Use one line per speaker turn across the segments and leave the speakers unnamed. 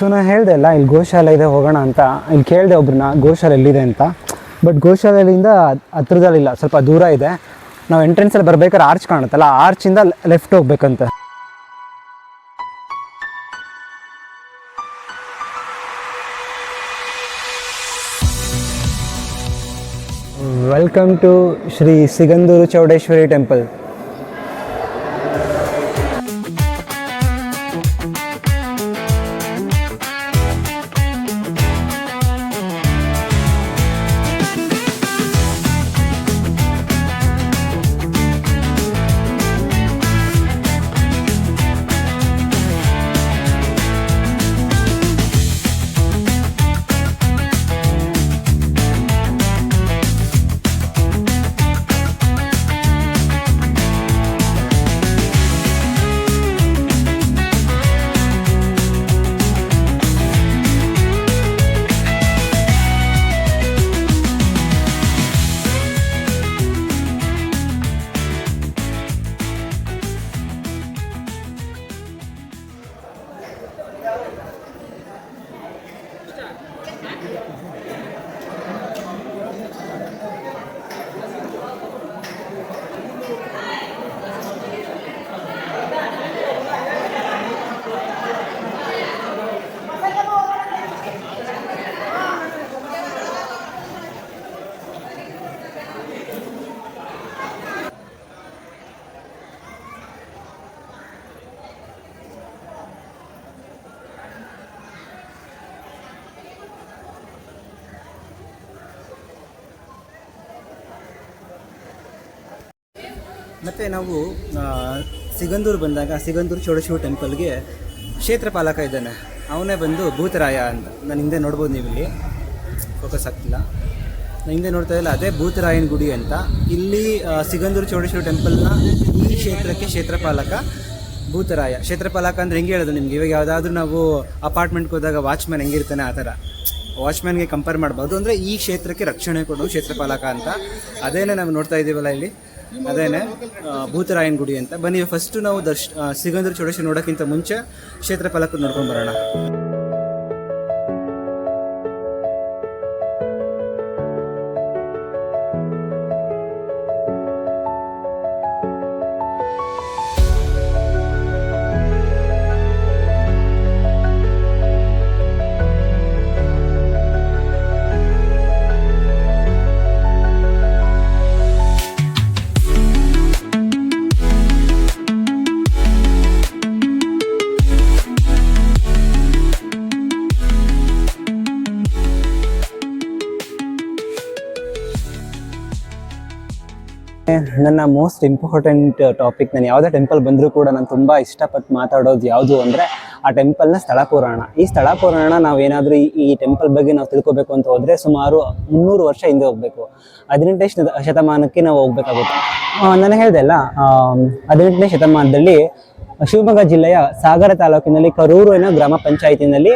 So ನಾನು ಹೇಳಿದೆ, ಅಲ್ಲ, ಇಲ್ಲಿ ಗೋಶಾಲೆ ಇದೆ, ಹೋಗೋಣ ಅಂತ. ಇಲ್ಲಿ ಕೇಳಿದೆ ಒಬ್ರನ್ನ, ಗೋಶಾಲೆ ಎಲ್ಲಿದೆ ಅಂತ? ಬಟ್ ಗೋಶಾಲೆಯಿಂದ ಹತ್ರದಲ್ಲಿಲ್ಲ, ಸ್ವಲ್ಪ ದೂರ ಇದೆ. ನಾವು ಎಂಟ್ರೆನ್ಸಲ್ಲಿ ಬರ್ಬೇಕಾದ್ರೆ ಆರ್ಚ್ ಕಾಣುತ್ತಲ್ಲ ಆರ್ಚಿಂದ left ಹೋಗ್ಬೇಕಂತೆ. Welcome to Shri Sigandur Chowdeshwari temple Thank you.
ಮತ್ತು ನಾವು ಸಿಗಂದೂರು ಬಂದಾಗ, ಸಿಗಂದೂರು ಚೋಡಶಿವ ಟೆಂಪಲ್ಗೆ ಕ್ಷೇತ್ರಪಾಲಕ ಇದ್ದಾನೆ. ಅವನೇ ಬಂದು ಭೂತರಾಯ ಅಂತ. ನಾನು ಹಿಂದೆ ನೋಡ್ಬೋದು ನೀವು ಇಲ್ಲಿ ಫೋಕಸ್ ಆಗ್ತಿಲ್ಲ. ನಾನು ಹಿಂದೆ ನೋಡ್ತಾ ಇಲ್ಲ, ಅದೇ ಭೂತರಾಯನ ಗುಡಿ ಅಂತ. ಇಲ್ಲಿ ಸಿಗಂದೂರು ಚೋಡೇಶ್ವರ ಟೆಂಪಲ್ನ ಈ ಕ್ಷೇತ್ರಕ್ಕೆ ಕ್ಷೇತ್ರಪಾಲಕ ಭೂತರಾಯ. ಕ್ಷೇತ್ರಪಾಲಕ ಅಂದರೆ ಹೆಂಗೆ ಹೇಳೋದು ನಿಮ್ಗೆ? ಇವಾಗ ಯಾವುದಾದ್ರೂ ನಾವು ಅಪಾರ್ಟ್ಮೆಂಟ್ಗೆ ಹೋದಾಗ ವಾಚ್ಮ್ಯಾನ್ ಹೆಂಗಿರ್ತಾನೆ ಆ ಥರ. ವಾಚ್ಮ್ಯಾನ್ಗೆ ಕಂಪೇರ್ ಮಾಡ್ಬೋದು. ಅಂದರೆ ಈ ಕ್ಷೇತ್ರಕ್ಕೆ ರಕ್ಷಣೆ ಕೊಡೋ ಕ್ಷೇತ್ರಪಾಲಕ ಅಂತ. ಅದೇನೇ ನಾವು ನೋಡ್ತಾ ಇದ್ದೀವಲ್ಲ ಇಲ್ಲಿ. ಅದೇನೆ ಭೂತರಾಯನ ಗುಡಿ ಅಂತ. ಬನ್ನಿ ಫಸ್ಟು ನಾವು ದರ್ಶ್ ಸಿಗಂದೂರು ಚೌಡೇಶ್ವರಿ ನೋಡೋಕ್ಕಿಂತ ಮುಂಚೆ ಕ್ಷೇತ್ರ ಫಲಕ ನೋಡ್ಕೊಂಡು ಬರೋಣ.
ನನ್ನ ಮೋಸ್ಟ್ ಇಂಪಾರ್ಟೆಂಟ್ ಟಾಪಿಕ್ ನಾನು ಯಾವುದೇ ಟೆಂಪಲ್ ಬಂದರೂ ಕೂಡ ನಾನು ತುಂಬ ಇಷ್ಟಪಟ್ಟು ಮಾತಾಡೋದು ಯಾವುದು ಅಂದರೆ ಆ ಟೆಂಪಲ್ನ ಸ್ಥಳ ಪುರಾಣ. ಈ ಸ್ಥಳ ಪುರಾಣ ನಾವೇನಾದರೂ ಈ ಟೆಂಪಲ್ ಬಗ್ಗೆ ನಾವು ತಿಳ್ಕೊಬೇಕು ಅಂತ ಹೋದರೆ ಸುಮಾರು ಮುನ್ನೂರು ವರ್ಷ ಹಿಂದೆ ಹೋಗಬೇಕು. ಹದಿನೆಂಟನೇ ಶತ- ಶತಮಾನಕ್ಕೆ ನಾವು ಹೋಗ್ಬೇಕಾಗುತ್ತೆ. ನಾನು ಹೇಳಿದೆ ಅಲ್ಲ ಹದಿನೆಂಟನೇ ಶತಮಾನದಲ್ಲಿ ಶಿವಮೊಗ್ಗ ಜಿಲ್ಲೆಯ ಸಾಗರ ತಾಲೂಕಿನಲ್ಲಿ ಕರೂರು ಗ್ರಾಮ ಪಂಚಾಯತಿನಲ್ಲಿ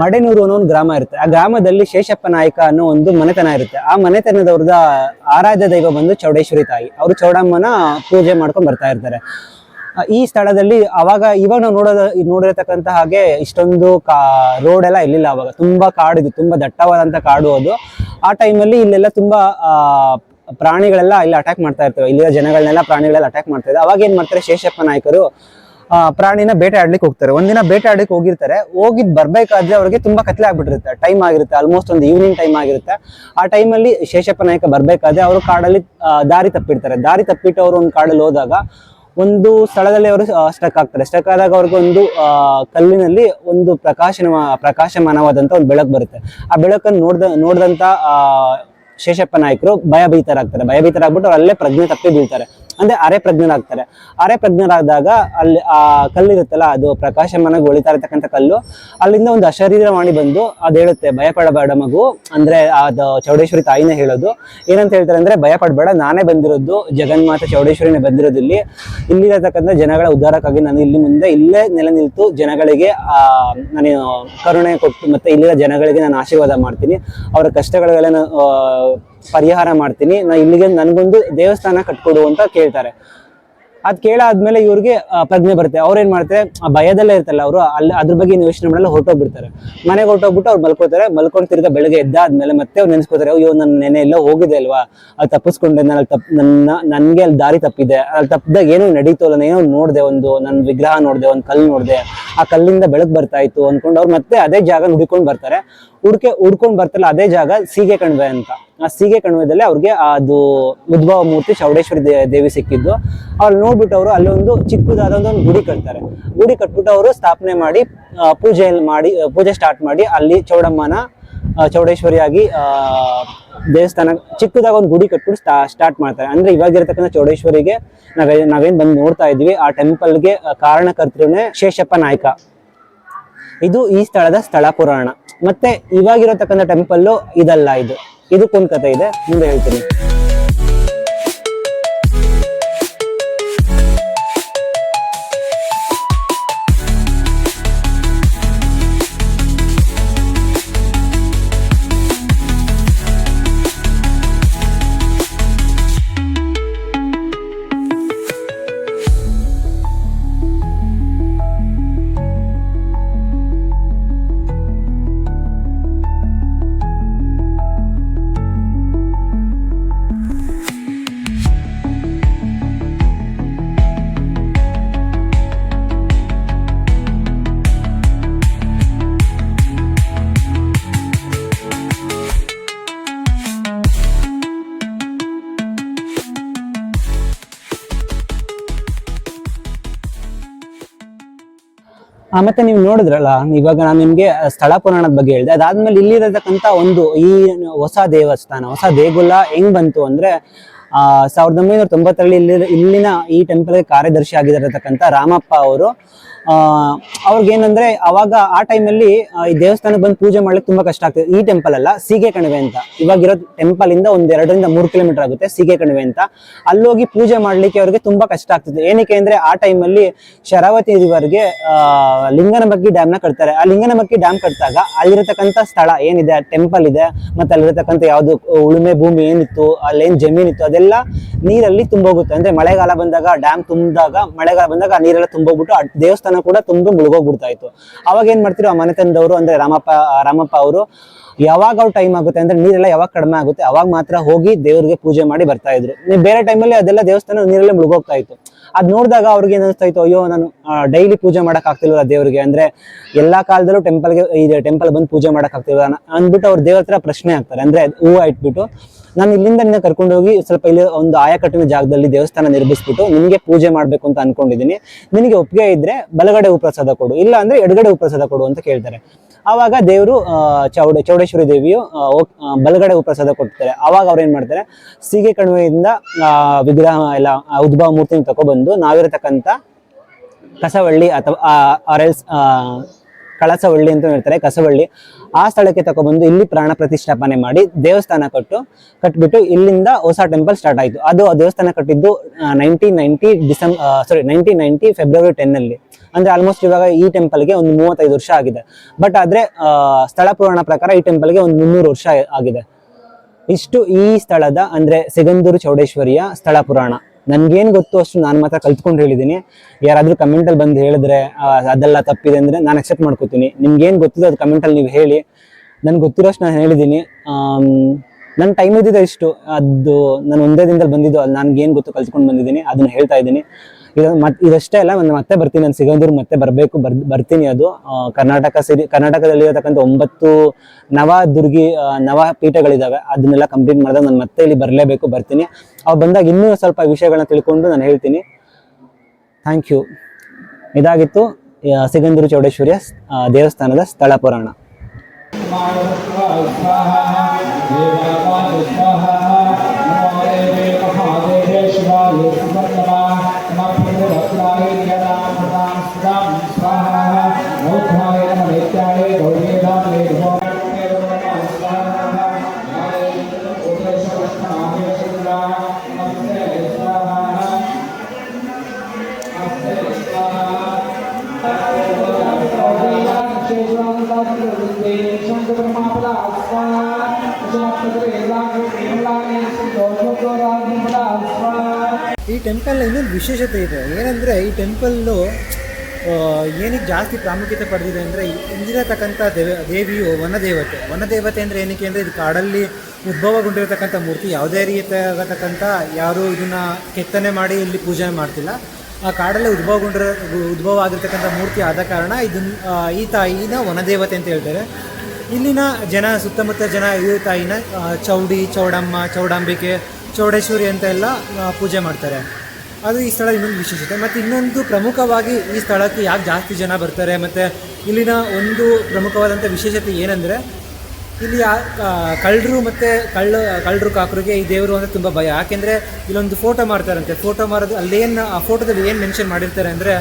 ಮಡೆನೂರು ಅನ್ನೋ ಒಂದು ಗ್ರಾಮ ಇರುತ್ತೆ. ಆ ಗ್ರಾಮದಲ್ಲಿ ಶೇಷಪ್ಪ ನಾಯಕ ಅನ್ನೋ ಒಂದು ಮನೆತನ ಇರುತ್ತೆ. ಆ ಮನೆತನದವ್ರದ ಆರಾಧ್ಯ ದೈವ ಬಂದು ಚೌಡೇಶ್ವರಿ ತಾಯಿ. ಅವರು ಚೌಡಮ್ಮನ ಪೂಜೆ ಮಾಡ್ಕೊಂಡು ಬರ್ತಾ ಇರ್ತಾರೆ. ಈ ಸ್ಥಳದಲ್ಲಿ ಅವಾಗ ಇವಾಗ ನಾವು ನೋಡೋದ, ನೋಡಿರತಕ್ಕಂತ ಹಾಗೆ ಇಷ್ಟೊಂದು ಕಾ ರೋಡ್ ಎಲ್ಲ ಇಲ್ಲಿಲ್ಲ ಅವಾಗ. ತುಂಬಾ ಕಾಡಿದು ತುಂಬಾ ದಟ್ಟವಾದಂತ ಕಾಡು ಅದು. ಆ ಟೈಮಲ್ಲಿ ಇಲ್ಲೆಲ್ಲ ತುಂಬಾ ಪ್ರಾಣಿಗಳೆಲ್ಲ ಇಲ್ಲಿ ಅಟ್ಯಾಕ್ ಮಾಡ್ತಾ ಇರ್ತವೆ. ಇಲ್ಲಿರೋ ಜನಗಳನ್ನೆಲ್ಲ ಪ್ರಾಣಿಗಳೆಲ್ಲ ಅಟ್ಯಾಕ್ ಮಾಡ್ತಾ ಇದ್ದಾರೆ ಅವಾಗ ಏನ್ ಮಾಡ್ತಾರೆ ಶೇಷಪ್ಪ ನಾಯಕರು ಪ್ರಾಣಿನ ಬೇಟೆ ಆಡ್ಲಿಕ್ಕೆ ಹೋಗ್ತಾರೆ. ಒಂದಿನ ಬೇಟೆ ಆಡ್ಲಿಕ್ಕೆ ಹೋಗಿರ್ತಾರೆ. ಹೋಗಿದ್ ಬರ್ಬೇಕಾದ್ರೆ ಅವ್ರಿಗೆ ತುಂಬಾ ಕತ್ಲೆ ಆಗ್ಬಿಟ್ಟಿರುತ್ತೆ. ಟೈಮ್ ಆಗಿರುತ್ತೆ ಆಲ್ಮೋಸ್ಟ್ ಒಂದು ಈವ್ನಿಂಗ್ ಟೈಮ್ ಆಗಿರುತ್ತೆ. ಆ ಟೈಮಲ್ಲಿ ಶೇಷಪ್ಪ ನಾಯಕ ಬರ್ಬೇಕಾದ್ರೆ ಅವರು ಕಾಡಲ್ಲಿ ದಾರಿ ತಪ್ಪಿರ್ತಾರೆ ದಾರಿ ತಪ್ಪಿಟ್ಟು ಅವರು ಒಂದು ಕಾಡಲ್ಲಿ ಹೋದಾಗ ಒಂದು ಸ್ಥಳದಲ್ಲಿ ಅವರು ಸ್ಟಕ್ ಆಗ್ತಾರೆ. ಸ್ಟಕ್ ಆದಾಗ ಅವ್ರಿಗೆ ಒಂದು ಕಲ್ಲಿನಲ್ಲಿ ಒಂದು ಪ್ರಕಾಶನ ಪ್ರಕಾಶಮಾನವಾದಂತ ಒಂದು ಬೆಳಕು ಬರುತ್ತೆ. ಆ ಬೆಳಕನ್ನು ನೋಡ್ದ, ನೋಡಿದಂತ ಶೇಷಪ್ಪ ನಾಯಕರು ಭಯಭೀತರಾಗ್ತಾರೆ. ಭಯಭೀತರಾಗ್ಬಿಟ್ಟು ಅವ್ರು ಅಲ್ಲೇ ಪ್ರಜ್ಞೆ ತಪ್ಪಿ ಬೀಳ್ತಾರೆ. ಅಂದ್ರೆ ಅರೆ ಪ್ರಜ್ಞರಾಗ್ತಾರೆ. ಅರೆ ಪ್ರಜ್ಞರಾದಾಗ ಅಲ್ಲಿ ಆ ಕಲ್ಲಿರುತ್ತಲ್ಲ ಅದು ಪ್ರಕಾಶಮಾನವಾಗಿ ಒಳಿತಾ ಇರತಕ್ಕಂಥ ಕಲ್ಲು. ಅಲ್ಲಿಂದ ಒಂದು ಅಶರೀರವಾಣಿ ಬಂದು ಅದು ಹೇಳುತ್ತೆ, ಭಯಪಡಬೇಡ ಮಗು, ಅಂದ್ರೆ ಅದು ಚೌಡೇಶ್ವರಿ ತಾಯಿನೇ ಹೇಳೋದು. ಏನಂತ ಹೇಳ್ತಾರೆ ಅಂದ್ರೆ, ಭಯಪಡಬೇಡ, ನಾನೇ ಬಂದಿರೋದು, ಜಗನ್ಮಾತ ಚೌಡೇಶ್ವರಿನೇ ಬಂದಿರೋದು ಇಲ್ಲಿ. ಇಲ್ಲಿರತಕ್ಕಂಥ ಜನಗಳ ಉದ್ಧಾರಕ್ಕಾಗಿ ನಾನು ಇಲ್ಲಿ ಮುಂದೆ ಇಲ್ಲೇ ನೆಲೆ ನಿಲ್ತು ಜನಗಳಿಗೆ, ಆ, ನಾನು ಕರುಣೆ ಕೊಟ್ಟು ಮತ್ತೆ ಇಲ್ಲಿರೋ ಜನಗಳಿಗೆ ನಾನು ಆಶೀರ್ವಾದ ಮಾಡ್ತೀನಿ. ಅವರ ಕಷ್ಟಗಳಿಗೆಲ್ಲ ಪರಿಹಾರ ಮಾಡ್ತೀನಿ. ನಾ ಇಲ್ಲಿಗೆ ನನಗೊಂದು ದೇವಸ್ಥಾನ ಕಟ್ಕೊಡು ಅಂತ ಕೇಳ್ತಾರೆ. ಅದ್ ಕೇಳಾದ್ಮೇಲೆ ಇವ್ರಿಗೆ ಪ್ರಜ್ಞೆ ಬರುತ್ತೆ. ಅವ್ರೇನ್ ಮಾಡ್ತಾರೆ, ಆ, ಭಯದಲ್ಲೇ ಇರ್ತಲ್ಲ ಅವರು, ಅಲ್ಲಿ ಅದ್ರ ಬಗ್ಗೆ ಏನು ಯೋಚನೆ ಮಾಡಲ್ಲ, ಹೊರಟೋಗ್ಬಿಡ್ತಾರೆ. ಮನೆಗೆ ಹೊರಟೋಗ್ಬಿಟ್ಟು ಅವ್ರು ಮಲ್ಕೋತಾರೆ. ಮಲ್ಕೊಂಡು ತಿರ್ಗಾ ಬೆಳಗ್ಗೆ ಎದ್ದಾದ್ಮೇಲೆ ಮತ್ತೆ ಅವ್ರು ನೆನ್ಸ್ಕೋತಾರೆ, ಅಯ್ಯೋ ನನ್ನ ನೆನೆ ಎಲ್ಲ ಹೋಗಿದೆ ಅಲ್ವಾ? ಅಲ್ಲಿ ತಪ್ಪಿಸ್ಕೊಂಡೆ, ನಾನು ಅಲ್ಲಿ ತಪ್ ನನ್ನ ನನಗೆ ಅಲ್ಲಿ ದಾರಿ ತಪ್ಪಿದೆ. ಅಲ್ಲಿ ತಪ್ಪಿದಾಗ ಏನೋ ನಡೀತು ಅಲ್ಲ ಏನೋ ನೋಡಿದೆ ಒಂದು ನನ್ನ ವಿಗ್ರಹ ನೋಡಿದೆ, ಒಂದು ಕಲ್ಲು ನೋಡಿದೆ. ಆ ಕಲ್ಲಿಂದ ಬೆಳಕು ಬರ್ತಾ ಇತ್ತು ಅನ್ಕೊಂಡು ಅವ್ರು ಮತ್ತೆ ಅದೇ ಜಾಗ ಹುಡುಕೊಂಡು ಬರ್ತಾರೆ. ಹುಡ್ಕೆ ಹುಡ್ಕೊಂಡು ಬರ್ತಲ್ಲ ಅದೇ ಜಾಗ ಸೀಗೆ ಕಣಿವೆ ಅಂತ. ಆ ಸೀಗೆ ಕಣಿವೆದಲ್ಲಿ ಅವ್ರಿಗೆ ಅದು ಉದ್ಭವ ಮೂರ್ತಿ ಚೌಡೇಶ್ವರಿ ದೇವಿ ಸಿಕ್ಕಿದ್ದು. ಅವ್ರು ನೋಡ್ಬಿಟ್ಟು ಅವರು ಅಲ್ಲೊಂದು ಚಿಕ್ಕದಾದ ಒಂದು ಗುಡಿ ಕಟ್ತಾರೆ. ಗುಡಿ ಕಟ್ಬಿಟ್ಟು ಅವರು ಸ್ಥಾಪನೆ ಮಾಡಿ ಪೂಜೆ ಮಾಡಿ ಪೂಜೆ ಸ್ಟಾರ್ಟ್ ಮಾಡಿ ಅಲ್ಲಿ ಚೌಡಮ್ಮನ ಚೌಡೇಶ್ವರಿಯಾಗಿ ದೇವಸ್ಥಾನ ಚಿಕ್ಕದಾಗ ಒಂದು ಗುಡಿ ಕಟ್ಬಿಟ್ಟು ಸ್ಟಾ ಸ್ಟಾರ್ಟ್ ಮಾಡ್ತಾರೆ. ಅಂದ್ರೆ ಇವಾಗಿರತಕ್ಕಂಥ ಚೌಡೇಶ್ವರಿಗೆ ನಾವೇ, ನಾವೇನ್ ಬಂದು ನೋಡ್ತಾ ಇದ್ವಿ ಆ ಟೆಂಪಲ್ಗೆ ಕಾರಣಕರ್ತೃನೇ ಶೇಷಪ್ಪ ನಾಯ್ಕ. ಇದು ಈ ಸ್ಥಳದ ಸ್ಥಳ ಪುರಾಣ. ಮತ್ತೆ ಇವಾಗಿರತಕ್ಕಂಥ ಟೆಂಪಲ್ಲು ಇದಲ್ಲ ಇದು. ಇದಕ್ಕೊಂದು ಕಥೆ ಇದೆ. ಮುಂದೆ ಹೇಳ್ತೀನಿ. ಮತ್ತೆ ನೀವು ನೋಡಿದ್ರಲ್ಲ, ಇವಾಗ ನಾನು ನಿಮ್ಗೆ ಸ್ಥಳ ಪುರಾಣದ ಬಗ್ಗೆ ಹೇಳಿದೆ. ಅದಾದ್ಮೇಲೆ ಇಲ್ಲಿರತಕ್ಕಂತ ಒಂದು ಈ ಹೊಸ ದೇವಸ್ಥಾನ, ಹೊಸ ದೇಗುಲ ಹೆಂಗ್ ಬಂತು ಅಂದ್ರೆ, ಆ, ಸಾವಿರದ ಒಂಬೈನೂರ ತೊಂಬತ್ತರಲ್ಲಿ ಇಲ್ಲಿ ಇಲ್ಲಿನ ಈ ಟೆಂಪಲ್ ಕಾರ್ಯದರ್ಶಿ ಆಗಿರತಕ್ಕಂಥ ರಾಮಪ್ಪ ಅವರು ಆ, ಅವ್ರಿಗೇನಂದ್ರೆ ಅವಾಗ ಆ ಟೈಮಲ್ಲಿ ಈ ದೇವಸ್ಥಾನಕ್ಕೆ ಬಂದು ಪೂಜೆ ಮಾಡ್ಲಿಕ್ಕೆ ತುಂಬಾ ಕಷ್ಟ ಆಗ್ತದೆ. ಈ ಟೆಂಪಲ್ ಅಲ್ಲ, ಸೀಗೆ ಕಣಿವೆ ಅಂತ. ಇವಾಗಿರೋ ಟೆಂಪಲ್ ಇಂದ ಒಂದ್ ಎರಡರಿಂದ ಮೂರು ಕಿಲೋಮೀಟರ್ ಆಗುತ್ತೆ, ಸೀಗೆ ಕಣಿವೆ ಅಂತ. ಅಲ್ಲೋಗಿ ಪೂಜೆ ಮಾಡ್ಲಿಕ್ಕೆ ಅವ್ರಿಗೆ ತುಂಬಾ ಕಷ್ಟ ಆಗ್ತದೆ. ಏನಕ್ಕೆ ಅಂದ್ರೆ ಆ ಟೈಮಲ್ಲಿ ಶರಾವತಿ ರಿವರ್ಗೆ ಆ, ಲಿಂಗನಮಕ್ಕಿ ಡ್ಯಾಮ್ನ ಕಟ್ತಾರೆ. ಆ ಲಿಂಗನಮಕ್ಕಿ ಡ್ಯಾಮ್ ಕಟ್ಟಿದಾಗ ಅಲ್ಲಿರತಕ್ಕಂತ ಸ್ಥಳ ಏನಿದೆ ಟೆಂಪಲ್ ಇದೆ, ಮತ್ತೆ ಅಲ್ಲಿರತಕ್ಕಂತ ಯಾವ್ದು ಉಳುಮೆ ಭೂಮಿ ಏನಿತ್ತು, ಅಲ್ಲೇನ್ ಜಮೀನಿತ್ತು, ಅದೆಲ್ಲ ನೀರಲ್ಲಿ ತುಂಬೋಗುತ್ತೆ. ಅಂದ್ರೆ ಮಳೆಗಾಲ ಬಂದಾಗ ಡ್ಯಾಮ್ ತುಂಬಿದಾಗ, ಮಳೆಗಾಲ ಬಂದಾಗ ನೀರೆಲ್ಲ ತುಂಬೋಗ್ಬಿಟ್ಟು ದೇವಸ್ಥಾನ ಕೂಡ ತುಂಬಿ ಮುಳುಗೋಗ್ಬಿಡ್ತಾ ಇತ್ತು ಅವಾಗ ಏನ್ ಮಾಡ್ತಿರೋ ಆ ಮನೆತನದವರು ಅಂದ್ರೆ ರಾಮಪ್ಪ ರಾಮಪ್ಪ ಅವರು ಯಾವಾಗ ಅವ್ರ ಟೈಮ್ ಆಗುತ್ತೆ ಅಂದ್ರೆ ನೀರೆಲ್ಲ ಯಾವಾಗ ಕಡಿಮೆ ಆಗುತ್ತೆ, ಅವಾಗ ಮಾತ್ರ ಹೋಗಿ ದೇವ್ರಿಗೆ ಪೂಜೆ ಮಾಡಿ ಬರ್ತಾ ಇದ್ರು ನೀವು ಬೇರೆ ಟೈಮಲ್ಲಿ ಅದೆಲ್ಲ ದೇವಸ್ಥಾನ ನೀರಲ್ಲೇ ಮುಳುಗೋಗ್ತಾ ಇತ್ತು ಅದ್ ನೋಡಿದಾಗ ಅವ್ರಿಗೆ ಏನ್ ಅನಿಸ್ತಾ ಇತ್ತು ಅಯ್ಯೋ ನಾನು ಡೈಲಿ ಪೂಜೆ ಮಾಡಕ್ ಆಗ್ತಿಲ್ವಲ್ಲ ದೇವ್ರಿಗೆ, ಅಂದ್ರೆ ಎಲ್ಲಾ ಕಾಲದಲ್ಲೂ ಟೆಂಪಲ್ಗೆ ಟೆಂಪಲ್ ಬಂದು ಪೂಜೆ ಮಾಡಕ್ ಆಗ್ತಿಲ್ವಲ್ಲ ಅಂದ್ಬಿಟ್ಟು ಅವ್ರ ದೇವ್ರ ಪ್ರಶ್ನೆ ಆಗ್ತಾರೆ ಅಂದ್ರೆ ಹೂವು ಇಟ್ಬಿಟ್ಟು ನಾನು ಇಲ್ಲಿಂದ ಕರ್ಕೊಂಡು ಹೋಗಿ ಸ್ವಲ್ಪ ಇಲ್ಲಿ ಒಂದು ಆಯಕಟ್ಟಿನ ಜಾಗದಲ್ಲಿ ದೇವಸ್ಥಾನ ನಿರ್ಮಿಸ್ಬಿಟ್ಟು ನಿಮಗೆ ಪೂಜೆ ಮಾಡಬೇಕು ಅಂತ ಅನ್ಕೊಂಡಿದ್ದೀನಿ. ನಿನಗೆ ಒಪ್ಪಿಗೆ ಇದ್ರೆ ಬಲಗಡೆ ಉಪ್ರಸಾದ ಕೊಡು, ಇಲ್ಲ ಅಂದ್ರೆ ಎಡಗಡೆ ಉಪ್ರಸಾದ ಕೊಡು ಅಂತ ಕೇಳ್ತಾರೆ. ಆವಾಗ ದೇವರು ಚೌಡ, ಚೌಡೇಶ್ವರಿ ದೇವಿಯು ಬಲಗಡೆ ಉಪ್ರಸಾದ ಕೊಡ್ತಾರೆ. ಅವಾಗ ಅವ್ರು ಏನ್ ಮಾಡ್ತಾರೆ, ಸೀಗೆ ಕಣಿವೆಯಿಂದ ವಿಗ್ರಹ ಎಲ್ಲ ಉದ್ಭವ ಮೂರ್ತಿನ ತಗೊಬಂದು ನಾವಿರತಕ್ಕಂಥ ಕಸವಳ್ಳಿ ಅಥವಾ ಆರ್ಎಲ್ಸ್ ಕಳಸವಳ್ಳಿ ಅಂತ ಹೇಳ್ತಾರೆ, ಕಸವಳ್ಳಿ. ಆ ಸ್ಥಳಕ್ಕೆ ತಗೊಬಂದು ಇಲ್ಲಿ ಪ್ರಾಣ ಪ್ರತಿಷ್ಠಾಪನೆ ಮಾಡಿ ದೇವಸ್ಥಾನ ಕಟ್ಟು, ಕಟ್ಬಿಟ್ಟು ಇಲ್ಲಿಂದ ಹೊಸ ಟೆಂಪಲ್ ಸ್ಟಾರ್ಟ್ ಆಯಿತು. ಅದು ಆ ದೇವಸ್ಥಾನ ಕಟ್ಟಿದ್ದು nineteen ninety December sorry nineteen ninety February ten ಅಲ್ಲಿ. ಅಂದ್ರೆ ಆಲ್ಮೋಸ್ಟ್ ಇವಾಗ ಈ ಟೆಂಪಲ್ಗೆ ಒಂದು ಮೂವತ್ತೈದು ವರ್ಷ ಆಗಿದೆ. ಬಟ್ ಆದ್ರೆ ಸ್ಥಳ ಪುರಾಣ ಪ್ರಕಾರ ಈ ಟೆಂಪಲ್ಗೆ ಒಂದು ಮುನ್ನೂರು ವರ್ಷ ಆಗಿದೆ. ಇಷ್ಟು ಈ ಸ್ಥಳದ, ಅಂದ್ರೆ ಸಿಗಂದೂರು ಚೌಡೇಶ್ವರಿಯ ಸ್ಥಳ ಪುರಾಣ. ನನ್ಗೇನ್ ಗೊತ್ತು ಅಷ್ಟು ನಾನು ಮಾತ್ರ ಕಲ್ತ್ಕೊಂಡು ಹೇಳಿದ್ದೀನಿ ಯಾರಾದರೂ ಕಮೆಂಟಲ್ಲಿ ಬಂದು ಹೇಳಿದ್ರೆ ಅದೆಲ್ಲ ತಪ್ಪಿದೆ ಅಂದ್ರೆ ನಾನು ಅಕ್ಸೆಪ್ಟ್ ಮಾಡ್ಕೋತೀನಿ. ನಿಮ್ಗೆ ಏನ್ ಗೊತ್ತಿದೆ ಅದು ಕಮೆಂಟಲ್ಲಿ ನೀವು ಹೇಳಿ. ನನ್ಗೆ ಗೊತ್ತಿರೋಷ್ಟು ನಾನು ಹೇಳಿದ್ದೀನಿ ನನ್ನ ಟೈಮ್ ಇದ್ದಿದೆ ಇಷ್ಟು. ಅದು ನಾನು ಒಂದೇ ದಿನದಲ್ಲಿ ಬಂದಿದ್ದು, ಅದು ನನಗೇನು ಗೊತ್ತು ಕಲ್ತ್ಕೊಂಡು ಬಂದಿದ್ದೀನಿ. ಅದನ್ನ ಹೇಳ್ತಾ ಇದ್ದೀನಿ. ಇದು ಮತ್ತೆ ಇದಷ್ಟೇ ಅಲ್ಲ ನಾನು ಮತ್ತೆ ಬರ್ತೀನಿ ನಾನು ಸಿಗಂದೂರು ಮತ್ತೆ ಬರಬೇಕು, ಬರ್, ಬರ್ತೀನಿ ಅದು. ಕರ್ನಾಟಕ ಸಿರಿ, ಕರ್ನಾಟಕದಲ್ಲಿ ಇರತಕ್ಕಂಥ ಒಂಬತ್ತು ನವ ದುರ್ಗಿ ನವ ಪೀಠಗಳಿದ್ದಾವೆ ಅದನ್ನೆಲ್ಲ ಕಂಪ್ಲೀಟ್ ಮಾಡಿದಾಗ ನಾನು ಮತ್ತೆ ಇಲ್ಲಿ ಬರಲೇಬೇಕು, ಬರ್ತೀನಿ. ಅವು ಬಂದಾಗ ಇನ್ನೂ ಸ್ವಲ್ಪ ವಿಷಯಗಳನ್ನ ತಿಳ್ಕೊಂಡು ನಾನು ಹೇಳ್ತೀನಿ. ಥ್ಯಾಂಕ್ ಯು ಇದಾಗಿತ್ತು ಸಿಗಂದೂರು ಚೌಡೇಶ್ವರಿಯ ದೇವಸ್ಥಾನದ ಸ್ಥಳ ಪುರಾಣ.
ಈ ಟೆಂಪಲ್ ಇನ್ನೊಂದು ವಿಶೇಷತೆ ಇದೆ. ಏನಂದರೆ ಈ ಟೆಂಪಲ್ಲು ಏನಕ್ಕೆ ಜಾಸ್ತಿ ಪ್ರಾಮುಖ್ಯತೆ ಪಡೆದಿದೆ ಅಂದರೆ ಇಂದಿರತಕ್ಕಂಥ ದೇವ, ದೇವಿಯು ವನದೇವತೆ. ವನದೇವತೆ ಅಂದರೆ ಏನಕ್ಕೆ ಅಂದರೆ ಇದು ಕಾಡಲ್ಲಿ ಉದ್ಭವಗೊಂಡಿರತಕ್ಕಂಥ ಮೂರ್ತಿ. ಯಾವುದೇ ರೀತಿಯಾಗತಕ್ಕಂಥ ಯಾರೂ ಇದನ್ನು ಕೆತ್ತನೆ ಮಾಡಿ ಇಲ್ಲಿ ಪೂಜೆ ಮಾಡ್ತಿಲ್ಲ. ಆ ಕಾಡಲ್ಲೇ ಉದ್ಭವಗೊಂಡಿರೋ ಉದ್ಭವ ಆಗಿರ್ತಕ್ಕಂಥ ಮೂರ್ತಿ ಆದ ಕಾರಣ ಇದನ್ನ ಈ ತಾಯಿನ ವನದೇವತೆ ಅಂತ ಹೇಳ್ತಾರೆ. ಇಲ್ಲಿನ ಜನ, ಸುತ್ತಮುತ್ತ ಜನ ಈ ತಾಯಿನ ಚೌಡಿ, ಚೌಡಮ್ಮ, ಚೌಡಾಂಬಿಕೆ, ಚೌಡೇಶ್ವರಿ ಅಂತ ಎಲ್ಲ ಪೂಜೆ ಮಾಡ್ತಾರೆ. ಅದು ಈ ಸ್ಥಳ ಇನ್ನೊಂದು ವಿಶೇಷತೆ. ಮತ್ತು ಇನ್ನೊಂದು ಪ್ರಮುಖವಾಗಿ ಈ ಸ್ಥಳಕ್ಕೆ ಯಾಕೆ ಜಾಸ್ತಿ ಜನ ಬರ್ತಾರೆ? ಮತ್ತು ಇಲ್ಲಿನ ಒಂದು ಪ್ರಮುಖವಾದಂಥ ವಿಶೇಷತೆ ಏನಂದರೆ, ಇಲ್ಲಿ ಕಳ್ಳರು ಮತ್ತು ಕಳ್ಳ, ಕಳ್ಳರು, ಕಾಕರಿಗೆ ಈ ದೇವರು ಅಂದರೆ ತುಂಬ ಭಯ. ಯಾಕೆಂದರೆ ಇಲ್ಲೊಂದು ಫೋಟೋ ಮಾಡ್ತಾರಂತೆ. ಫೋಟೋ ಮಾರೋದು ಅಲ್ಲೇನು, ಆ ಫೋಟೋದಲ್ಲಿ ಏನು ಮೆನ್ಷನ್ ಮಾಡಿರ್ತಾರೆ ಅಂದರೆ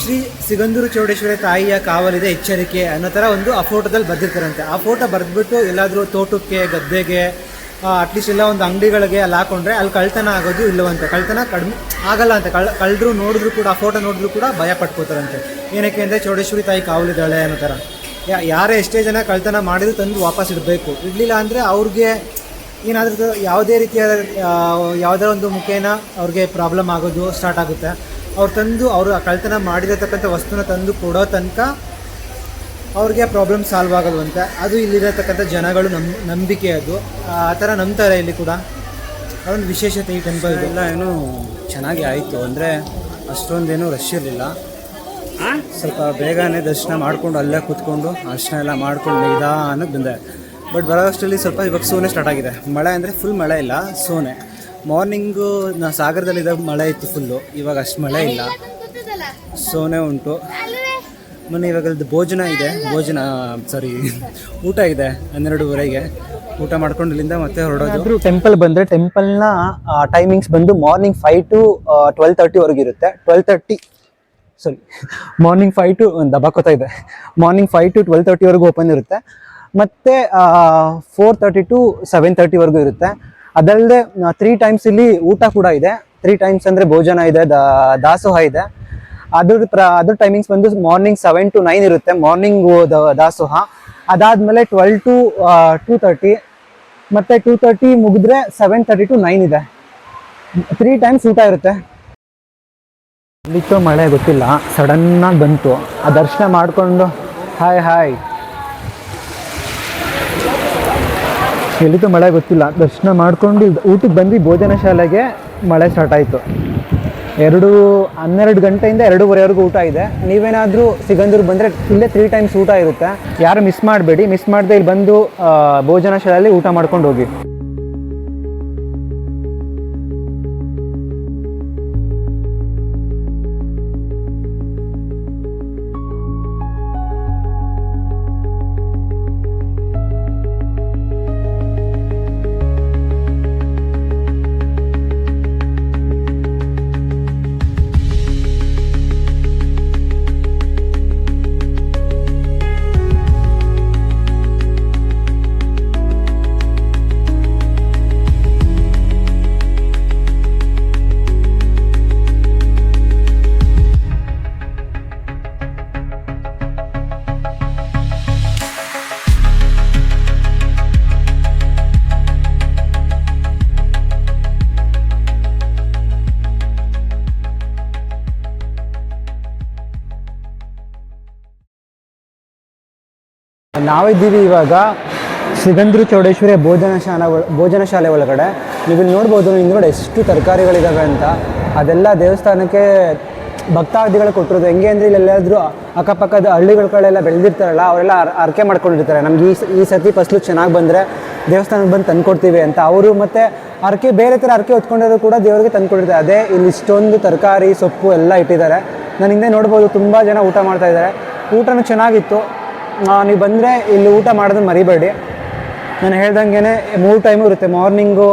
ಶ್ರೀ ಸಿಗಂದೂರು ಚೌಡೇಶ್ವರಿ ತಾಯಿಯ ಕಾವಲಿದೆ ಎಚ್ಚರಿಕೆ ಅನ್ನೋ ಥರ ಒಂದು ಆ ಫೋಟೋದಲ್ಲಿ ಬರೆದಿರ್ತಾರಂತೆ. ಆ ಫೋಟೋ ಬರೆದ್ಬಿಟ್ಟು ಎಲ್ಲಾದರೂ ತೋಟಕ್ಕೆ, ಗದ್ದೆಗೆ ಅಟ್ಲೀಸ್ಟ್ ಎಲ್ಲ ಒಂದು ಅಂಗಡಿಗಳಿಗೆ ಅಲ್ಲಿ ಹಾಕೊಂಡ್ರೆ ಅಲ್ಲಿ ಕಳ್ತನ ಆಗೋದು ಇಲ್ಲವಂತೆ. ಕಳ್ತನ ಕಡಿಮೆ ಆಗಲ್ಲ ಅಂತ. ಕಳ್ ಕಳ್ಳರು ನೋಡಿದ್ರು ಕೂಡ, ಆ ಫೋಟೋ ನೋಡಿದ್ರು ಕೂಡ ಭಯ ಪಟ್ಕೋತಾರಂತೆ. ಏನಕ್ಕೆ ಅಂದರೆ ಚೌಡೇಶ್ವರಿ ತಾಯಿ ಕಾವಲಿದ್ದಾಳೆ ಅನ್ನೋ ಥರ. ಯಾರೇ ಎಷ್ಟೇ ಜನ ಕಳ್ತನ ಮಾಡಿದ್ರು ತಂದು ವಾಪಸ್ ಇಡಬೇಕು. ಇಡಲಿಲ್ಲ ಅಂದರೆ ಅವ್ರಿಗೆ ಏನಾದರೂ ಯಾವುದೇ ರೀತಿಯಾದ ಯಾವುದೇ ಒಂದು ಮುಖೇನ ಅವ್ರಿಗೆ ಪ್ರಾಬ್ಲಮ್ ಆಗೋದು ಸ್ಟಾರ್ಟ್ ಆಗುತ್ತೆ. ಅವ್ರು ತಂದು ಅವರು ಕಳ್ತನ ಮಾಡಿರತಕ್ಕಂಥ ವಸ್ತುನ ತಂದು ಕೊಡೋ ತನಕ ಅವ್ರಿಗೆ ಪ್ರಾಬ್ಲಮ್ ಸಾಲ್ವ್ ಆಗೋದು ಅಂತ ಅದು ಇಲ್ಲಿರತಕ್ಕಂಥ ಜನಗಳು ನಮ್ಮ ನಂಬಿಕೆ ಅದು. ಆ ಥರ ನಂಬ್ತಾರೆ ಇಲ್ಲಿ ಕೂಡ. ಅದೊಂದು ವಿಶೇಷತೆ ಈ ಟೆಂಪಲ್ ಎಲ್ಲ ಏನು ಚೆನ್ನಾಗಿ ಆಯಿತು. ಅಂದರೆ ಅಷ್ಟೊಂದೇನು ರಶ್ ಇರಲಿಲ್ಲ. ಸ್ವಲ್ಪ ಬೇಗನೆ ದರ್ಶನ ಮಾಡಿಕೊಂಡು ಅಲ್ಲೇ ಕೂತ್ಕೊಂಡು ಅರ್ಶನ ಎಲ್ಲ ಮಾಡ್ಕೊಂಡು ಅನ್ನೋದು ಬಂದೆ. ಬಟ್ ಬರೋಷ್ಟರಲ್ಲಿ ಸ್ವಲ್ಪ ಇವಾಗ ಸೋನೆ ಸ್ಟಾರ್ಟ್ ಆಗಿದೆ. ಮಳೆ ಅಂದರೆ ಫುಲ್ ಮಳೆ ಇಲ್ಲ ಸೋನೆ. ಮಾರ್ನಿಂಗು ನಾ ಸಾಗರದಲ್ಲಿದ್ದಾಗ ಮಳೆ ಇತ್ತು ಫುಲ್ಲು ಇವಾಗ ಅಷ್ಟು ಮಳೆ ಇಲ್ಲ. ಸೋನೆ ಉಂಟು. ಮೊನ್ನೆ ಇವಾಗ ಭೋಜನ ಇದೆ. ಭೋಜನ ಸಾರಿ ಊಟ ಇದೆ ಹನ್ನೆರಡುವರೆಗೆ. ಊಟ ಮಾಡ್ಕೊಂಡು ಇಲ್ಲಿಂದ ಮತ್ತೆ ಹೊರಡೋದು.
ಟೆಂಪಲ್ ಬಂದರೆ ಟೆಂಪಲ್ನ ಟೈಮಿಂಗ್ಸ್ ಬಂದು ಮಾರ್ನಿಂಗ್ ಫೈವ್ ಟು ಟ್ವೆಲ್ ತರ್ಟಿವರೆಗೆ ಇರುತ್ತೆ. Twelve thirty sorry morning five to ದಬಾಕೋತಾ ಇದೆ. ಮಾರ್ನಿಂಗ್ ಫೈವ್ ಟು ಟ್ವೆಲ್ ತರ್ಟಿವರೆಗೂ ಓಪನ್ ಇರುತ್ತೆ. ಮತ್ತು ಫೋರ್ ತರ್ಟಿ ಟು ಸೆವೆನ್ ತರ್ಟಿವರೆಗೂ ಇರುತ್ತೆ. ಅದಲ್ಲದೆ ತ್ರೀ ಟೈಮ್ಸ್ ಇಲ್ಲಿ ಊಟ ಕೂಡ ಇದೆ. ತ್ರೀ ಟೈಮ್ಸ್ ಅಂದರೆ ಭೋಜನ ಇದೆ ದಾಸೋಹ ಇದೆ. ಅದ್ರ ಪ್ರ, ಅದ್ರ ಟೈಮಿಂಗ್ಸ್ ಬಂದು ಮಾರ್ನಿಂಗ್ ಸೆವೆನ್ ಟು ನೈನ್ ಇರುತ್ತೆ ಮಾರ್ನಿಂಗ್ ದಾಸೋಹ. ಅದಾದಮೇಲೆ ಟ್ವೆಲ್ ಟು ಟೂ ತರ್ಟಿ ಮತ್ತು ಟೂ ತರ್ಟಿ ಮುಗಿದ್ರೆ ಸೆವೆನ್ ತರ್ಟಿ ಟು ನೈನ್ ಇದೆ. ತ್ರೀ ಟೈಮ್ಸ್ ಊಟ ಇರುತ್ತೆ. ಬಿಟ್ಟು ಮಳೆ ಗೊತ್ತಿಲ್ಲ. ಸಡನ್ನಾಗಿ ಬಂತು. ಆ ದರ್ಶನ ಮಾಡಿಕೊಂಡು ಹಾಯ್ ಹಾಯ್ ಎಲ್ಲಿತ್ತು ಮಳೆ ಗೊತ್ತಿಲ್ಲ. ದರ್ಶನ ಮಾಡ್ಕೊಂಡು ಊಟಕ್ಕೆ ಬಂದು ಭೋಜನ ಶಾಲೆಗೆ ಮಳೆ ಸ್ಟಾರ್ಟ್ ಆಯಿತು. ಎರಡು ಹನ್ನೆರಡು ಗಂಟೆಯಿಂದ ಎರಡೂವರೆವರೆಗೂ ಊಟ ಇದೆ. ನೀವೇನಾದರೂ ಸಿಗಂದೂರು ಬಂದರೆ ಇಲ್ಲೇ ತ್ರೀ ಟೈಮ್ಸ್ ಊಟ ಇರುತ್ತೆ. ಯಾರು ಮಿಸ್ ಮಾಡಬೇಡಿ. ಮಿಸ್ ಮಾಡದೆ ಇಲ್ಲಿ ಬಂದು ಭೋಜನ ಶಾಲೆಯಲ್ಲಿ ಊಟ ಮಾಡ್ಕೊಂಡು ಹೋಗಿ. ನಾವಿದ್ದೀವಿ ಇವಾಗ ಸಿಗಂದ್ರು ಚೌಡೇಶ್ವರಿ ಭೋಜನ ಶಾಲೆ ಭೋಜನ ಶಾಲೆ ಒಳಗಡೆ. ನೀವು ನೋಡ್ಬೋದು ಹಿಂದ್ಗಡೆ ಎಷ್ಟು ತರಕಾರಿಗಳಿದ್ದಾವೆ ಅಂತ. ಅದೆಲ್ಲ ದೇವಸ್ಥಾನಕ್ಕೆ ಭಕ್ತಾದಿಗಳು ಕೊಟ್ಟಿರೋದು. ಹೆಂಗೆ ಅಂದರೆ ಇಲ್ಲೆಲ್ಲಾದರೂ ಅಕ್ಕಪಕ್ಕದ ಹಳ್ಳಿಗಳ ಕಡೆಲ್ಲ ಬೆಳೆದಿರ್ತಾರಲ್ಲ, ಅವರೆಲ್ಲ ಅರ್ಕೆ ಮಾಡ್ಕೊಂಡಿರ್ತಾರೆ. ನಮ್ಗೆ ಈ ಈ ಸತಿ ಫಸ್ಲು ಚೆನ್ನಾಗಿ ಬಂದರೆ ದೇವಸ್ಥಾನಕ್ಕೆ ಬಂದು ತಂದುಕೊಡ್ತೀವಿ ಅಂತ. ಅವರು ಮತ್ತು ಅರ್ಕೆ ಬೇರೆ ಥರ ಅರ್ಕೆ ಹೊತ್ಕೊಂಡಿರೋದು ಕೂಡ ದೇವರಿಗೆ ತಂದ್ಕೊಟ್ಟಿರ್ತಾರೆ. ಅದೇ ಇಲ್ಲಿ ಇಷ್ಟೊಂದು ತರಕಾರಿ, ಸೊಪ್ಪು ಎಲ್ಲ ಇಟ್ಟಿದ್ದಾರೆ. ನಾನು ಹಿಂದೆ ನೋಡ್ಬೋದು, ತುಂಬ ಜನ ಊಟ ಮಾಡ್ತಾ ಇದ್ದಾರೆ. ಊಟನೂ ಚೆನ್ನಾಗಿತ್ತು. ನೀವು ಬಂದರೆ ಇಲ್ಲಿ ಊಟ ಮಾಡೋದನ್ನು ಮರಿಬೇಡಿ. ನಾನು ಹೇಳ್ದಂಗೆ ಮೂರು ಟೈಮು ಇರುತ್ತೆ ಮಾರ್ನಿಂಗು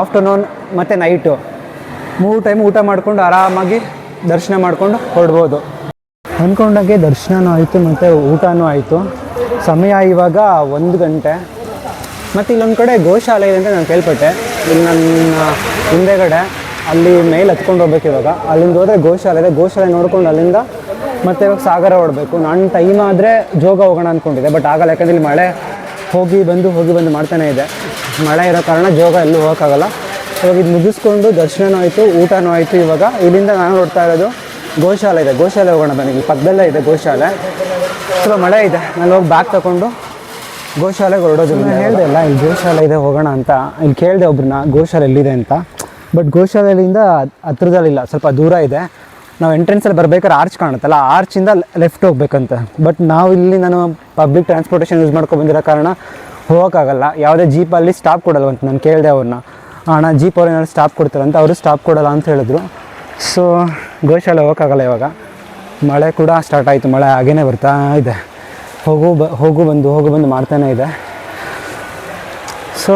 ಆಫ್ಟರ್ನೂನ್ ಮತ್ತು ನೈಟು ಮೂರು ಟೈಮ್ ಊಟ ಮಾಡಿಕೊಂಡು ಆರಾಮಾಗಿ ದರ್ಶನ ಮಾಡಿಕೊಂಡು ಹೊರಡ್ಬೋದು. ಅಂದ್ಕೊಂಡಾಗೆ ದರ್ಶನವೂ ಆಯಿತು, ಮತ್ತು ಊಟನೂ ಆಯಿತು. ಸಮಯ ಇವಾಗ ಒಂದು ಗಂಟೆ. ಮತ್ತು ಇಲ್ಲೊಂದು ಕಡೆ ಗೋಶಾಲೆ ಇದೆ ಅಂತ ನಾನು ಕೇಳ್ಪಟ್ಟೆ. ಇಲ್ಲಿ ನನ್ನ ಹಿಂದೆಗಡೆ ಅಲ್ಲಿ ಮೇಲೆ ಹತ್ಕೊಂಡು ಹೋಗ್ಬೇಕು ಇವಾಗ. ಅಲ್ಲಿಂದ ಹೋದರೆ ಗೋಶಾಲೆ ಇದೆ. ಗೋಶಾಲೆ ನೋಡ್ಕೊಂಡು ಅಲ್ಲಿಂದ ಮತ್ತೆ ಇವಾಗ ಸಾಗರ ಹೊಡಬೇಕು ನಾನು ಟೈಮ್ ಆದರೆ ಜೋಗ ಹೋಗೋಣ ಅಂದ್ಕೊಂಡಿದ್ದೆ ಬಟ್ ಆಗಲ್ಲ. ಯಾಕಂದ್ರೆ ಇಲ್ಲಿ ಮಳೆ ಹೋಗಿ ಬಂದು ಹೋಗಿ ಬಂದು ಮಾಡ್ತಾನೆ ಇದೆ. ಮಳೆ ಇರೋ ಕಾರಣ ಜೋಗ ಎಲ್ಲೂ ಹೋಗೋಕ್ಕಾಗಲ್ಲ. ಇವಾಗ ಇದು ಮುಗಿಸ್ಕೊಂಡು ದರ್ಶನವೂ ಆಯಿತು ಊಟನೂ ಆಯಿತು ಇವಾಗ. ಇಲ್ಲಿಂದ ನಾನು ನೋಡ್ತಾ ಇರೋದು ಗೋಶಾಲೆ ಇದೆ. ಗೋಶಾಲೆ ಹೋಗೋಣ ಬನ್ನಿ. ಇಲ್ಲಿ ಪಕ್ಕದಲ್ಲೇ ಇದೆ ಗೋಶಾಲೆ. ಸ್ವಲ್ಪ ಮಳೆ ಇದೆ. ನಾನು ಹೋಗಿ ಬ್ಯಾಗ್ ತಗೊಂಡು ಗೋಶಾಲೆಗೆ ಹೊರಡೋದು ನಾನು ಹೇಳಿದೆ ಅಲ್ಲ ಇಲ್ಲಿ ಗೋಶಾಲೆ ಇದೆ ಹೋಗೋಣ ಅಂತ. ಇಲ್ಲಿ ಕೇಳಿದೆ ಒಬ್ರನ್ನ ಗೋಶಾಲೆ ಎಲ್ಲಿದೆ ಅಂತ. ಬಟ್ ಗೋಶಾಲೆಯಿಂದ ಹತ್ರದಲ್ಲಿಲ್ಲ ಸ್ವಲ್ಪ ದೂರ ಇದೆ. ನಾವು ಎಂಟ್ರೆನ್ಸಲ್ಲಿ ಬರ್ಬೇಕಾದ್ರೆ ಆರ್ಚ್ ಕಾಣುತ್ತಲ್ಲ ಆರ್ಚಿಂದ ಲೆಫ್ಟ್ ಹೋಗ್ಬೇಕಂತ. ಬಟ್ ನಾವು ಇಲ್ಲಿ ನಾನು ಪಬ್ಲಿಕ್ ಟ್ರಾನ್ಸ್ಪೋರ್ಟೇಷನ್ ಯೂಸ್ ಮಾಡ್ಕೊಂಡು ಬಂದಿರೋ ಕಾರಣ ಹೋಗೋಕ್ಕಾಗಲ್ಲ. ಯಾವುದೇ ಜೀಪಲ್ಲಿ ಸ್ಟಾಪ್ ಕೊಡಲ್ವಂತ ನಾನು ಕೇಳಿದೆ ಅವ್ರನ್ನ. ಅಣ್ಣ ಜೀಪ್ ಅವ್ರು ಏನಾದ್ರು ಸ್ಟಾಪ್ ಕೊಡ್ತಾರಂತ ಅವರು ಸ್ಟಾಪ್ ಕೊಡಲ್ಲ ಅಂತ ಹೇಳಿದ್ರು. ಸೊ ಗೋಶಾಲೆ ಹೋಗೋಕ್ಕಾಗಲ್ಲ ಇವಾಗ. ಮಳೆ ಕೂಡ ಸ್ಟಾರ್ಟ್ ಆಯಿತು. ಮಳೆ ಹಾಗೇ ಬರ್ತಾ ಇದೆ. ಹೋಗು ಬ, ಹೋಗು ಬಂದು ಹೋಗು ಬಂದು ಮಾಡ್ತಾನೆ ಇದೆ. ಸೊ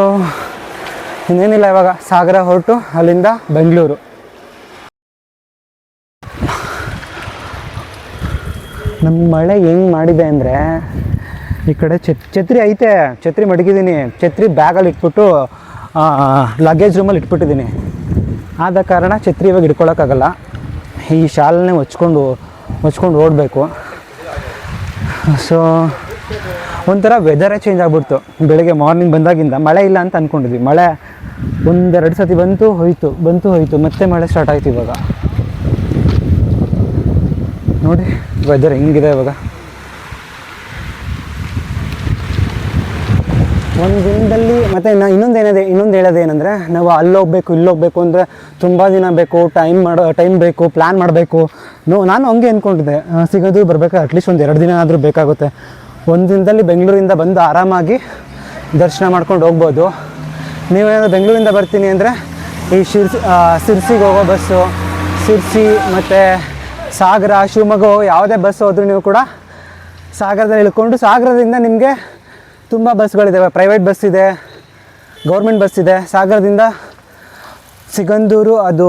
ಇನ್ನೇನಿಲ್ಲ ಇವಾಗ. ಸಾಗರ ಹೊರಟು, ಅಲ್ಲಿಂದ ಬೆಂಗಳೂರು. ನಮ್ಮ ಮಳೆ ಹೆಂಗೆ ಮಾಡಿದೆ ಅಂದರೆ ಈ ಕಡೆ ಛತ್, ಛತ್ರಿ ಐತೆ, ಛತ್ರಿ ಮಡಗಿದ್ದೀನಿ ಛತ್ರಿ ಬ್ಯಾಗಲ್ಲಿ ಇಟ್ಬಿಟ್ಟು ಲಗೇಜ್ ರೂಮಲ್ಲಿ ಇಟ್ಬಿಟ್ಟಿದ್ದೀನಿ ಆದ ಕಾರಣ ಛತ್ರಿ ಇವಾಗ ಹಿಡ್ಕೊಳಕ್ಕಾಗಲ್ಲ. ಈ ಶಾಲನ್ನೇ ಹೊಚ್ಕೊಂಡು ಹೊಚ್ಕೊಂಡು ಓಡಬೇಕು. ಸೊ ಒಂಥರ ವೆದರೇ ಚೇಂಜ್ ಆಗ್ಬಿಡ್ತು. ಬೆಳಗ್ಗೆ ಮಾರ್ನಿಂಗ್ ಬಂದಾಗಿಂದ ಮಳೆ ಇಲ್ಲ ಅಂತ ಅಂದ್ಕೊಂಡಿದ್ವಿ ಮಳೆ ಒಂದೆರಡು ಸತಿ ಬಂತು, ಹೋಯ್ತು ಬಂತು, ಹೋಯ್ತು. ಮತ್ತೆ ಮಳೆ ಸ್ಟಾರ್ಟ್ ಆಯ್ತು ಇವಾಗ. ನೋಡಿ ವೆದರ್ ಹೆಂಗಿದೆ ಇವಾಗ? ಒಂದು ದಿನದಲ್ಲಿ, ಮತ್ತೆ ನಾ ಇನ್ನೊಂದು ಏನಿದೆ, ಇನ್ನೊಂದು ಹೇಳೋದು ಏನಂದರೆ, ನಾವು ಅಲ್ಲಿ ಹೋಗ್ಬೇಕು ಇಲ್ಲಿ ಹೋಗ್ಬೇಕು ಅಂದರೆ ತುಂಬ ದಿನ ಬೇಕು ಟೈಮ್ ಮಾಡೋ ಟೈಮ್ ಬೇಕು ಪ್ಲ್ಯಾನ್ ಮಾಡಬೇಕು. ನೋ, ನಾನು ಹಂಗೆ ಅಂದ್ಕೊಂಡಿದ್ದೆ ಸಿಗೋದು ಬರಬೇಕಾದ್ರೆ ಅಟ್ಲೀಸ್ಟ್ ಒಂದು ಎರಡು ದಿನ ಆದರೂ ಬೇಕಾಗುತ್ತೆ. ಒಂದು ದಿನದಲ್ಲಿ ಬೆಂಗಳೂರಿಂದ ಬಂದು ಆರಾಮಾಗಿ ದರ್ಶನ ಮಾಡ್ಕೊಂಡು ಹೋಗ್ಬೋದು. ನೀವೇನಾದ್ರು ಬೆಂಗಳೂರಿಂದ ಬರ್ತೀನಿ ಅಂದರೆ, ಈ ಶಿರ್ಸಿ ಶಿರ್ಸಿಗೆ ಹೋಗೋ ಬಸ್ಸು ಶಿರ್ಸಿ ಮತ್ತು ಸಾಗರ, ಶಿವಮೊಗ್ಗ, ಯಾವುದೇ ಬಸ್ ಹೋದ್ರೂ ನೀವು ಕೂಡ ಸಾಗರದಲ್ಲಿ ಇಳ್ಕೊಂಡು ಸಾಗರದಿಂದ ನಿಮಗೆ ತುಂಬ ಬಸ್ಗಳಿದ್ದಾವೆ ಪ್ರೈವೇಟ್ ಬಸ್ ಇದೆ ಗೌರ್ಮೆಂಟ್ ಬಸ್ ಇದೆ. ಸಾಗರದಿಂದ ಸಿಗಂದೂರು, ಅದು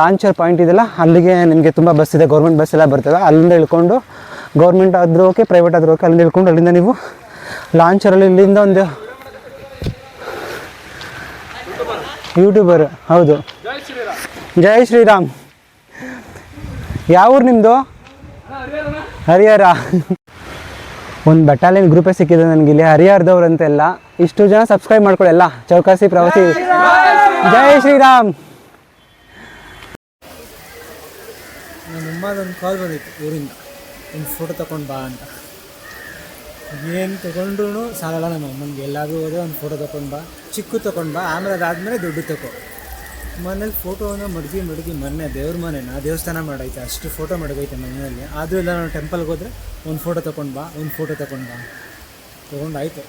ಲಾಂಚರ್ ಪಾಯಿಂಟ್ ಇದೆಲ್ಲ ಅಲ್ಲಿಗೆ ನಿಮಗೆ ತುಂಬ ಬಸ್ ಇದೆ. ಗೌರ್ಮೆಂಟ್ ಬಸ್ ಎಲ್ಲ ಬರ್ತವೆ. ಅಲ್ಲಿಂದ ಇಳ್ಕೊಂಡು ಗೌರ್ಮೆಂಟ್ ಆದರೂ ಓಕೆ ಪ್ರೈವೇಟ್ ಆದರೂ ಓಕೆ ಅಲ್ಲಿಂದ ಇಳ್ಕೊಂಡು ಅಲ್ಲಿಂದ ನೀವು ಲಾಂಚರಲ್ಲಿ ಇಲ್ಲಿಂದ ಒಂದು ಯೂಟ್ಯೂಬರ್ ಹೌದು. ಜೈ ಶ್ರೀರಾಮ್. ಯಾವ ಊರು ನಿಮ್ಮದು ಹರಿಹರ. ಒಂದು ಬಟಾಲಿಯನ್ ಗ್ರೂಪೇ ಸಿಕ್ಕಿದೆ ನನಗೆ ಇಲ್ಲಿ ಹರಿಹರದವ್ರು ಅಂತೆಲ್ಲ ಇಷ್ಟು ಜನ ಸಬ್ಸ್ಕ್ರೈಬ್ ಮಾಡ್ಕೊಳ್ಳಿ ಎಲ್ಲ ಚೌಕಾಸಿ ಪ್ರವಾಸಿ. ಜೈ ಶ್ರೀರಾಮ್.
ನನ್ನ ಅಮ್ಮದೊಂದು ಕಾಲ್ ಬಂದಿತ್ತು ಊರಿಂದ. ಒಂದು ಫೋಟೋ ತೊಗೊಂಡು ಬಾ ಅಂತ. ಏನು ತೊಗೊಂಡ್ರು ಸಾಲಲ್ಲ ನಮ್ಮ ಅಮ್ಮನಿಗೆ. ಎಲ್ಲಾದರೂ ಹೋದ್ರೆ ಒಂದು ಫೋಟೋ ತೊಗೊಂಡು ಬಾ. ಚಿಕ್ಕ ತೊಗೊಂಡು ಬಾ. ಆಮೇಲೆ ಅದಾದಮೇಲೆ ದುಡ್ಡು ತಗೋ ಮನೇಲಿ ಫೋಟೋನ ಮಡಗಿ ಮಡಗಿ ಮೊನ್ನೆ ದೇವ್ರ ಮನೆನ ದೇವಸ್ಥಾನ ಮಾಡೈತೆ, ಅಷ್ಟು ಫೋಟೋ ಮಡಗೈತೆ ಮನೆಯಲ್ಲಿ. ಆದರೂ ಇಲ್ಲ, ನಾನು ಟೆಂಪಲ್ಗೆ ಹೋದ್ರೆ ಒಂದು ಫೋಟೋ ತೊಗೊಂಡು ಬಾ, ಒಂದು ಫೋಟೋ ತೊಗೊಂಡು ಬಾ. ತೊಗೊಂಡಾಯ್ತು.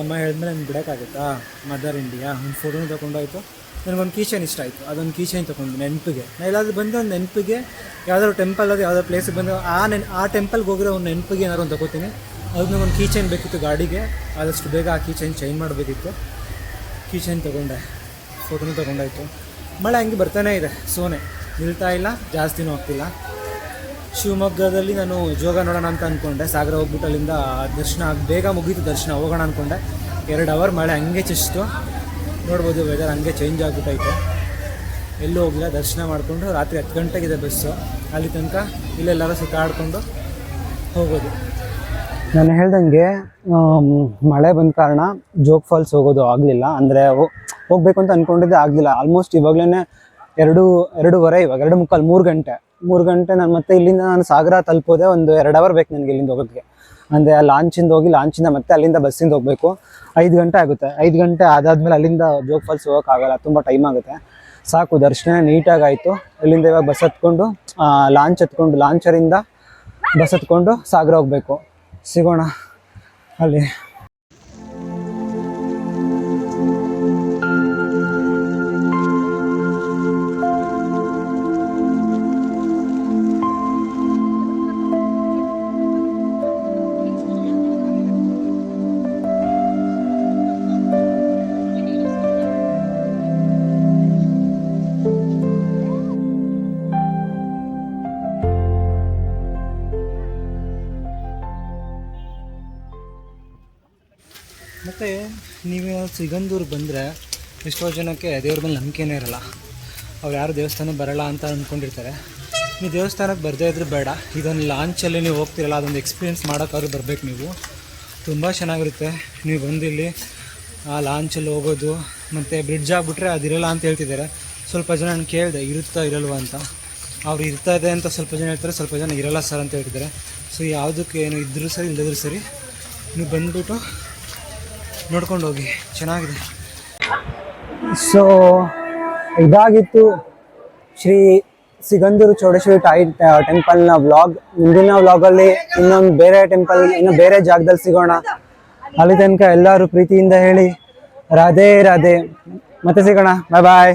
ಅಮ್ಮ ಹೇಳಿದ್ಮೇಲೆ ನಾನು ಬಿಡೋಕ್ಕಾಗುತ್ತಾ? ಮದರ್ ಇಂಡಿಯಾ ಒಂದು ಫೋಟೋನ ತೊಗೊಂಡಾಯ್ತು ನನಗೊಂದು ಕೀಚೈನ್ ಇಷ್ಟ ಆಯಿತು. ಅದೊಂದು ಕೀಚೈನ್ ತೊಗೊಂಡು ನೆನಪಿಗೆ. ನಾನು ಎಲ್ಲಾದ್ರೂ ಬಂದು ಒಂದು ನೆನಪಿಗೆ, ಯಾವುದಾದ್ರು ಟೆಂಪಲ್ ಅದು ಯಾವುದೋ ಪ್ಲೇಸಿಗೆ ಬಂದು ಆ ನೆನ್, ಆ ಟೆಂಪಲ್ಗೆ ಹೋಗಿರೋ ಒಂದು ನೆನಪಿಗೆ ಏನಾದ್ರು ಒಂದು ತೊಗೋತೀನಿ. ಅದನ್ನ ಒಂದು ಕೀಚೈನ್ ಬೇಕಿತ್ತು ಗಾಡಿಗೆ. ಆದಷ್ಟು ಬೇಗ ಆ ಕೀಚೈನ್ ಚೇಂಜ್ ಮಾಡಬೇಕಿತ್ತು. ಕೀಚೈನ್ ತೊಗೊಂಡೆ. ಫೋಟೋನು ತೊಗೊಂಡಾಯ್ತು. ಮಳೆ ಹಂಗೆ ಬರ್ತಾನೆ ಇದೆ. ಸೋನೆ. ನಿಲ್ತಾ ಇಲ್ಲ, ಜಾಸ್ತಿನೂ ಹೋಗ್ತಿಲ್ಲ ಶಿವಮೊಗ್ಗದಲ್ಲಿ ನಾನು ಜೋಗ ನೋಡೋಣ ಅಂತ ಅಂದ್ಕೊಂಡೆ ಸಾಗರ ಹೋಗ್ಬಿಟ್ಟು ಅಲ್ಲಿಂದ ದರ್ಶನ ಬೇಗ ಮುಗೀತು ದರ್ಶನ, ಹೋಗೋಣ ಅಂದ್ಕೊಂಡೆ ಎರಡು ಅವರ್ ಮಳೆ ಹಂಗೆ ಚಿಸ್ತು ನೋಡ್ಬೋದು ವೆದರ್ ಹಂಗೆ ಚೇಂಜ್ ಆಗ್ಬಿಟ್ಟೈತೆ. ಎಲ್ಲೂ ಹೋಗಿಲ್ಲ, ದರ್ಶನ ಮಾಡಿಕೊಂಡು ರಾತ್ರಿ ಹತ್ತು ಗಂಟೆಗಿದೆ ಬಸ್ಸು ಅಲ್ಲಿ ತನಕ ಇಲ್ಲೆಲ್ಲರೂ ಸುತ್ತಾಡ್ಕೊಂಡು ಹೋಗೋದು.
ನಾನು ಹೇಳ್ದಂಗೆ ಮಳೆ ಬಂದ ಕಾರಣ ಜೋಗ್ ಫಾಲ್ಸ್ ಹೋಗೋದು ಆಗಲಿಲ್ಲ. ಅಂದರೆ ಹೋಗ್ಬೇಕು ಅಂತ ಅನ್ಕೊಂಡಿದ್ದೆ, ಆಗಲಿಲ್ಲ. ಆಲ್ಮೋಸ್ಟ್ ಇವಾಗಲೇ ಎರಡು, ಎರಡೂವರೆ ಇವಾಗ, ಎರಡು ಮುಕ್ಕಾಲು, ಮೂರು ಗಂಟೆ. ಮೂರು ಗಂಟೆ ನಾನು ಮತ್ತೆ ಇಲ್ಲಿಂದ ನಾನು ಸಾಗರ ತಲುಪೋದೆ ಒಂದು ಎರಡು ಅವರ್ ಬೇಕು ನನಗೆ ಇಲ್ಲಿಂದ ಹೋಗೋದಕ್ಕೆ. ಅಂದರೆ ಆ ಲಾಂಚಿಂದ ಹೋಗಿ ಲಾಂಚಿಂದ ಮತ್ತೆ ಅಲ್ಲಿಂದ ಬಸ್ಸಿಂದ ಹೋಗಬೇಕು. ಐದು ಗಂಟೆ ಆಗುತ್ತೆ. ಐದು ಗಂಟೆ ಅದಾದಮೇಲೆ ಅಲ್ಲಿಂದ ಜೋಗ್ ಫಾಲ್ಸ್ ಹೋಗೋಕ್ಕಾಗಲ್ಲ, ತುಂಬ ಟೈಮ್ ಆಗುತ್ತೆ. ಸಾಕು, ದರ್ಶನ ನೀಟಾಗಿ ಆಯಿತು. ಇಲ್ಲಿಂದ ಇವಾಗ ಬಸ್ ಹತ್ಕೊಂಡು ಲಾಂಚ್ ಹತ್ಕೊಂಡು ಲಾಂಚರಿಂದ ಬಸ್ ಹತ್ಕೊಂಡು ಸಾಗರ ಹೋಗಬೇಕು. ಸಿಗೋಣ. ಅಲ್ಲಿ
ಸಿಗಂದೂರು ಬಂದರೆ ಎಷ್ಟೋ ಜನಕ್ಕೆ ದೇವ್ರ ಮೇಲೆ ನಂಬಿಕೆನೇ ಇರಲ್ಲ. ಅವ್ರು ಯಾರು ದೇವಸ್ಥಾನಕ್ಕೆ ಬರಲ್ಲ ಅಂತ ಅಂದ್ಕೊಂಡಿರ್ತಾರೆ. ನೀವು ದೇವಸ್ಥಾನಕ್ಕೆ ಬರದೇ ಇದ್ರೆ ಬೇಡ. ಇದೊಂದು ಲಾಂಚಲ್ಲಿ ನೀವು ಹೋಗ್ತಿರಲ್ಲ, ಅದೊಂದು ಎಕ್ಸ್ಪೀರಿಯೆನ್ಸ್ ಮಾಡೋಕ್ಕಾದ್ರೂ ಬರಬೇಕು ನೀವು. ತುಂಬ ಚೆನ್ನಾಗಿರುತ್ತೆ. ನೀವು ಬಂದಿಲ್ಲಿ ಆ ಲಾಂಚಲ್ಲಿ ಹೋಗೋದು, ಮತ್ತು ಬ್ರಿಡ್ಜ್ ಆಗಿಬಿಟ್ರೆ ಅದಿರಲ್ಲ ಅಂತ ಹೇಳ್ತಿದ್ದಾರೆ. ಸ್ವಲ್ಪ ಜನ ನಾನು ಕೇಳಿದೆ, ಇರುತ್ತಾ ಇರಲ್ವ ಅಂತ. ಅವ್ರು ಇರ್ತಾ ಇದೆ ಅಂತ ಸ್ವಲ್ಪ ಜನ ಹೇಳ್ತಾರೆ, ಸ್ವಲ್ಪ ಜನ ಇರಲ್ಲ ಸರ್ ಅಂತ ಹೇಳ್ತಿದ್ದಾರೆ. ಸೊ ಯಾವುದಕ್ಕೆ ಏನು ಇದ್ದರೂ ಸರಿ ಇಲ್ಲದ್ರೂ ಸರಿ, ನೀವು ಬಂದುಬಿಟ್ಟು ನೋಡ್ಕೊಂಡು ಹೋಗಿ. ಚೆನ್ನಾಗಿದೆ.
ಸೊ ಇದಾಗಿತ್ತು ಶ್ರೀ ಸಿಗಂದೂರು ಚೌಡೇಶ್ವರಿ ಟೈ ಟೆಂಪಲ್ನ ವ್ಲಾಗ್ ಮುಂದಿನ ವ್ಲಾಗಲ್ಲಿ ಇನ್ನೊಂದು ಬೇರೆ ಟೆಂಪಲ್ ಇನ್ನು ಬೇರೆ ಜಾಗದಲ್ಲಿ ಸಿಗೋಣ. ಅಲ್ಲಿ ತನಕ ಎಲ್ಲರೂ ಪ್ರೀತಿಯಿಂದ ಹೇಳಿ, ರಾಧೇ, ರಾಧೆ. ಮತ್ತೆ ಸಿಗೋಣ. ಬಾಯ್ ಬಾಯ್